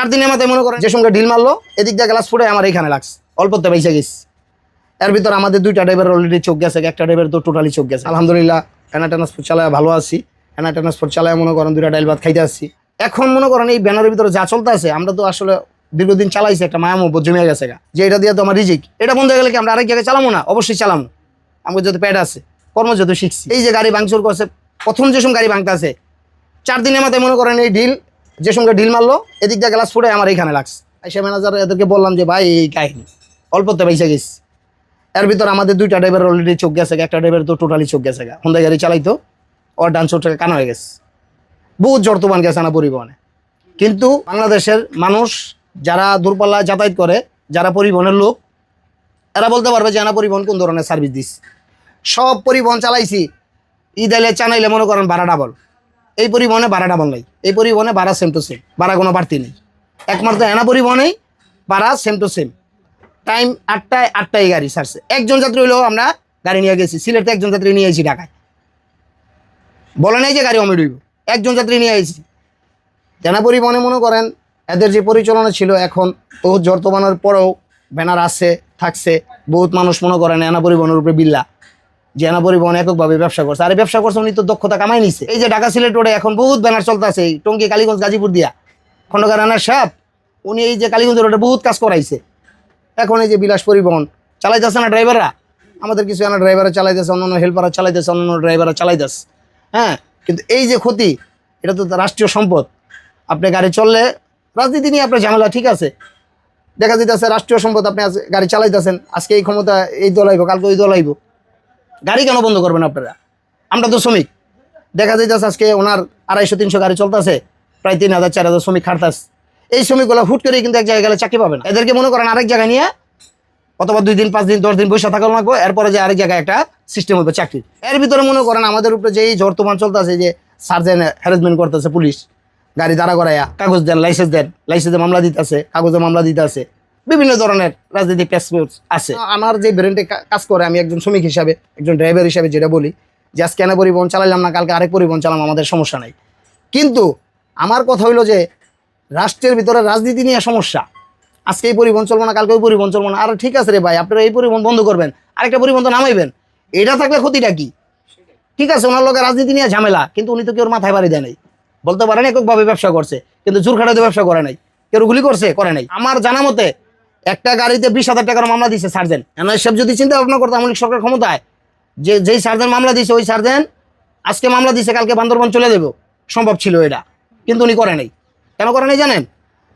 চার দিনের মাথায় মনে করেন যে সঙ্গে ঢিল মারলো, এদিক দিয়ে গ্লাস ফুটে আমার এখানে লাগছে। অল্পতে বেঁচে গেছি। এর ভিতর আমাদের দুইটা ড্রাইভার অলরেডি চোখ গেছে একটা ড্রাইভার তো টোটালি চোখ গেছে। আলহামদুলিল্লাহ এনা ট্রান্সপোর্ট চালায় ভালো আছি। এনা ট্রান্সপোর্ট চালায় মনে করেন দুইটা ডাইল ভাত খাইতে আসছি। এখন মনে করেন এই ব্যানারের ভিতরে যা চলতে আছে আমরা তো আসলে দীর্ঘদিন চালাইছি, একটা মায়া মহব্বত জমে গেছে গা। যে এটা দিয়ে তো আমার রিজিক। এটা বন্ধ হয়ে গেলে কি আমরা আরেক জায়গায় চালাবো না? অবশ্যই চালামো। আমাদের যত প্যাড আছে, কর্ম যত শিখছি। এই যে গাড়ি ভাঙচুর করছে, প্রথম যে সময় গাড়ি ভাঙতে আছে চার দিনের মাথায় মনে করেন এই ঢিল যে সঙ্গে ঢিল মারলো, এদিক দিয়ে গ্লাস ফুটে আমার এখানে লাগছে। এসে ম্যানেজার এদেরকে বললাম যে, ভাই, এই কাহিনী। অল্পতে বেঁচে গেছি। এর ভিতর আমাদের দুইটা ড্রাইভার অলরেডি চোখ গেছে একটা ড্রাইভার তো টোটালি চোখ গেছে গা। হুন্ডা গাড়ি চালাইতো, ওর ডান চোখটাকে কানা হয়ে গেছে। বহুত জর্তমান গেছে না পরিবহনে। কিন্তু বাংলাদেশের মানুষ, যারা দূরপাল্লা যাতায়াত করে, যারা পরিবহনের লোক, এরা বলতে পারবে যে আনা পরিবহন কোন ধরনের সার্ভিস দিস? সব পরিবহন চালাইছি। ঈদ এলে চানাইলে মনে করেন ভাড়া ডাবল এই পরিবহনে ভাড়া ডাবল নেই। এই পরিবহনে ভাড়া সেম টু সেম ভাড়া কোনো বাড়তি নেই। একমাত্র এনা পরিবহনেই ভাড়া সেম টু সেম টাইম আটটায় আটটায় গাড়ি ছাড়ছে। একজন যাত্রী হলেও আমরা গাড়ি নিয়ে গেছি। সিলেটে একজন যাত্রী নিয়ে এসেছি ঢাকায়। বলে নাই যে গাড়ি অমিট হইব একজন যাত্রী নিয়ে এসেছি জেনা পরিবহনে মনে করেন, এদের যে পরিচালনা ছিল এখন, বহুত জর্তমানের পরেও ব্যানার আছে, থাকছে। বহুত মানুষ মনে করেন এনা পরিবহনের উপরে বিল্লা। এনা পরিবহন এককভাবে ব্যবসা করছে। আর ব্যবসা করছে উনি তো দক্ষতা কামাই নিছে। এই যে ঢাকা সিলেট রোডে এখন বহুত ব্যানার চলতেছে, এই টঙ্গী, কালীগঞ্জ, গাজীপুর দিয়া। খন্ডকার রানার সাপ উনি এই যে কালীগঞ্জ রোডে বহুত কাজ করাইছে। এখন এই যে বিলাস পরিবহন চালাইতেছে না ড্রাইভাররা আমাদের কিছু এনা ড্রাইভাররা চালাইতেছে, অন্যান্য হেল্পাররা চালাইতেছে, অন্যান্য ড্রাইভাররা চালাইতেছে। হ্যাঁ কিন্তু এই যে ক্ষতি, এটা তো রাষ্ট্রীয় সম্পদ। আপনি গাড়ি চললে রাজনীতি নিয়ে আপনার ঝামেলা ঠিক আছে। দেখা যাইতেছে রাষ্ট্রীয় সম্পদ আপনি গাড়ি চালাইতেছেন, আজকে এই ক্ষমতা এই দল আইব, কালকে ওই দলাইব গাড়ি কেন বন্ধ করবেন আপনারা? আমরা তো শ্রমিক। দেখা যাইতেছে আজকে ওনার আড়াইশো, তিনশো গাড়ি চলতেছে, প্রায় তিন হাজার, চার হাজার শ্রমিক খাটতাস এই শ্রমিকগুলো হুট করে কিন্তু এক জায়গায় গেলে চাকরি পাবে না। এদেরকে মনে করেন আরেক জায়গায় নিয়ে অথবা দুই দিন, পাঁচ দিন, দশ দিন বসে থাকা লাগবে, এরপরে যে আরেক জায়গায় একটা সিস্টেম হবে চাকরি। এর ভিতরে মনে করেন আমাদের উপরে যে এই চলতেছে, যে সার্জেন হ্যারাসমেন্ট করতেছে পুলিশ, গাড়ি দাঁড়া করাইয়া কাগজ দেন লাইসেন্স দেন লাইসেন্সে মামলা দিতেছে, কাগজে মামলা দিতেছে বিভিন্ন ধরনের রাজনৈতিক প্যাসপোর্ট আছে। আমার যে ব্রেনটে কাজ করে, আমি একজন শ্রমিক হিসাবে, একজন ড্রাইভার হিসাবে যেটা বলি, যে আজকে কেন পরিবহন চালাইলাম না, কালকে আরেক পরিবহন চালাম, আমাদের সমস্যা নাই। কিন্তু আমার কথা হইল যে, রাষ্ট্রের ভিতরে রাজনীতি নিয়ে সমস্যা। আজকে এই পরিবহন চলবো না, কালকে ওই পরিবহন চলবো না। আর ঠিক আছে রে ভাই, আপনারা এই পরিবহন বন্ধ করবেন, আরেকটা পরিবহন নামাইবেন। এটা থাকলে ক্ষতিটা কি? ঠিক আছে, ওনার লোকের রাজনীতি নিয়ে ঝামেলা, কিন্তু উনি তো কেউ মাথায় বাড়ি দেয় নাই। বলতে পারেন এককভাবে ব্যবসা করছে, কিন্তু জোর খাটাতে ব্যবসা করে নাই, কেউ গুলি করছে, করে নাই। আমার জানা মতে একটা গাড়িতে বিশ হাজার টাকার মামলা দিচ্ছে সার্জেন এনআইএসএফ যদি চিন্তা ভাবনা করতো আমলিক সরকার ক্ষমতায়, যে যেই সার্জেন মামলা দিয়েছে ওই সার্জেন আজকে মামলা দিয়েছে কালকে বান্দরবান চলে দেবো সম্ভব ছিল এটা, কিন্তু উনি করে নাই। কেন করে নাই জানেন?